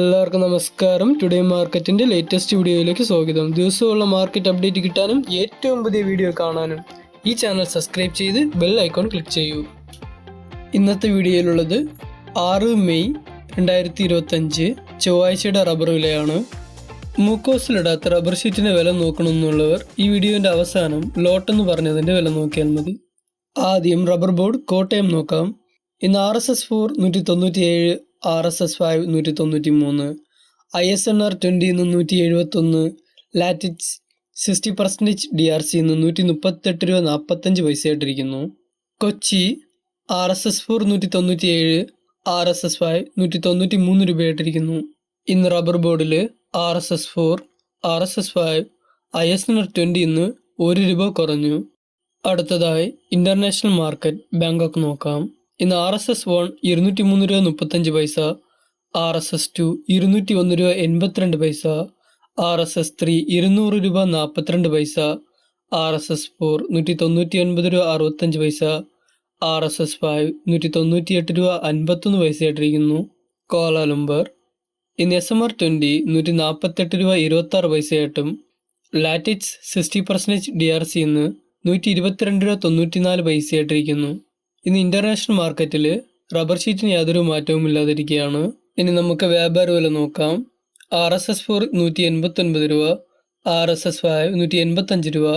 എല്ലാവർക്കും നമസ്കാരം. ടുഡേ മാർക്കറ്റിന്റെ ലേറ്റസ്റ്റ് വീഡിയോയിലേക്ക് സ്വാഗതം. ദിവസമുള്ള മാർക്കറ്റ് അപ്ഡേറ്റ് കിട്ടാനും ഏറ്റവും പുതിയ വീഡിയോ കാണാനും ഈ ചാനൽ സബ്സ്ക്രൈബ് ചെയ്ത് ബെൽ ഐക്കോൺ ക്ലിക്ക് ചെയ്യൂ. ഇന്നത്തെ വീഡിയോയിലുള്ളത് ആറ് മെയ് രണ്ടായിരത്തി ഇരുപത്തഞ്ച് ചൊവ്വാഴ്ചയുടെ റബ്ബർ വിലയാണ്. മൂക്കോസിലിടാത്ത റബ്ബർ ഷീറ്റിന്റെ വില നോക്കണമെന്നുള്ളവർ ഈ വീഡിയോന്റെ അവസാനം ലോട്ട് എന്ന് പറഞ്ഞതിന്റെ വില നോക്കിയാൽ മതി. ആദ്യം റബ്ബർ ബോർഡ് കോട്ടയം നോക്കാം. ഇന്ന് ആർ എസ് എസ് ഫോർ നൂറ്റി തൊണ്ണൂറ്റി ഏഴ് ആർ എസ് എസ് ഫൈവ് നൂറ്റി തൊണ്ണൂറ്റി മൂന്ന് I S N R twenty നൂറ്റി എഴുപത്തൊന്ന് latex sixty percentage D R C നൂറ്റി മുപ്പത്തെട്ട് രൂപ നാൽപ്പത്തഞ്ച് പൈസയായിട്ടിരിക്കുന്നു. Kochi R S S four നൂറ്റി തൊണ്ണൂറ്റി ഏഴ് ആർ എസ് എസ് ഫൈവ് നൂറ്റി തൊണ്ണൂറ്റി മൂന്ന് രൂപയായിട്ടിരിക്കുന്നു. ഇന്ന് റബ്ബർ ബോർഡിൽ R S S four R S S five I S N R twenty ഇന്ന് ഒരു രൂപ കുറഞ്ഞു. അടുത്തതായി ഇന്റർനാഷണൽ മാർക്കറ്റ് ബാങ്കോക്ക് നോക്കാം. ഇന്ന് ആർ എസ് എസ് വൺ ഇരുന്നൂറ്റി മൂന്ന് രൂപ മുപ്പത്തഞ്ച് പൈസ ആർ എസ് എസ് ടു ഇരുന്നൂറ്റി ഒന്ന് രൂപ എൺപത്തിരണ്ട് പൈസ ആർ എസ് എസ് ത്രീ ഇരുന്നൂറ് രൂപ നാൽപ്പത്തിരണ്ട് പൈസ ആർ എസ് എസ് ഫോർ നൂറ്റി തൊണ്ണൂറ്റി ഒൻപത് രൂപ അറുപത്തഞ്ച് പൈസ ആർ എസ് എസ് ഫൈവ് നൂറ്റി തൊണ്ണൂറ്റി എട്ട് രൂപ അൻപത്തൊന്ന് പൈസയായിട്ടിരിക്കുന്നു കോലാലുംബർ ഇന്ന് എസ് എം ആർ ട്വന്റി നൂറ്റി നാൽപ്പത്തെട്ട് രൂപ ഇരുപത്താറ് പൈസയായിട്ടും latex sixty percentage D R C ഇന്ന് നൂറ്റി ഇരുപത്തിരണ്ട് രൂപ തൊണ്ണൂറ്റിനാല് പൈസയായിട്ടിരിക്കുന്നു ഇന്ന് ഇന്റർനാഷണൽ മാർക്കറ്റിൽ റബ്ബർ ഷീറ്റിന് യാതൊരു മാറ്റവും ഇല്ലാതിരിക്കുകയാണ് ഇനി നമുക്ക് വ്യാപാര വില നോക്കാം. ആർ എസ് എസ് ഫോർ നൂറ്റി എൺപത്തൊൻപത് രൂപ ആർ എസ് എസ് ഫൈവ് നൂറ്റി എൺപത്തഞ്ച് രൂപ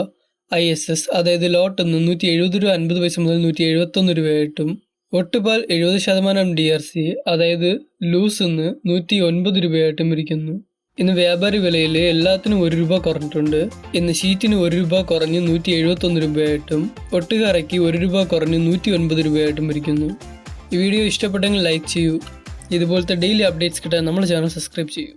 ഐ എസ് എസ് അതായത് ലോട്ട് എന്ന് നൂറ്റി എഴുപത് രൂപ അൻപത് പൈസ മുതൽ നൂറ്റി എഴുപത്തൊന്ന് രൂപയായിട്ടും ഒട്ടുപാൽ എഴുപത് ശതമാനം ഡി ആർ സി അതായത് ലൂസ് ഒന്ന് നൂറ്റി ഒൻപത് രൂപയായിട്ടും ഇരിക്കുന്നു. ഇന്ന് വ്യാപാരി വിലയിൽ എല്ലാത്തിനും ഒരു രൂപ കുറഞ്ഞിട്ടുണ്ട്. ഇന്ന് ഷീറ്റിന് ഒരു രൂപ കുറഞ്ഞ് നൂറ്റി എഴുപത്തൊന്ന് രൂപയായിട്ടും ഒട്ടുകറയ്ക്ക് ഒരു രൂപ കുറഞ്ഞ് നൂറ്റി ഒൻപത് രൂപയായിട്ടും ഇരിക്കുന്നു. ഈ വീഡിയോ ഇഷ്ടപ്പെട്ടെങ്കിൽ ലൈക്ക് ചെയ്യൂ. ഇതുപോലത്തെ ഡെയിലി അപ്ഡേറ്റ്സ് കിട്ടാൻ നമ്മുടെ ചാനൽ സബ്സ്ക്രൈബ് ചെയ്യൂ.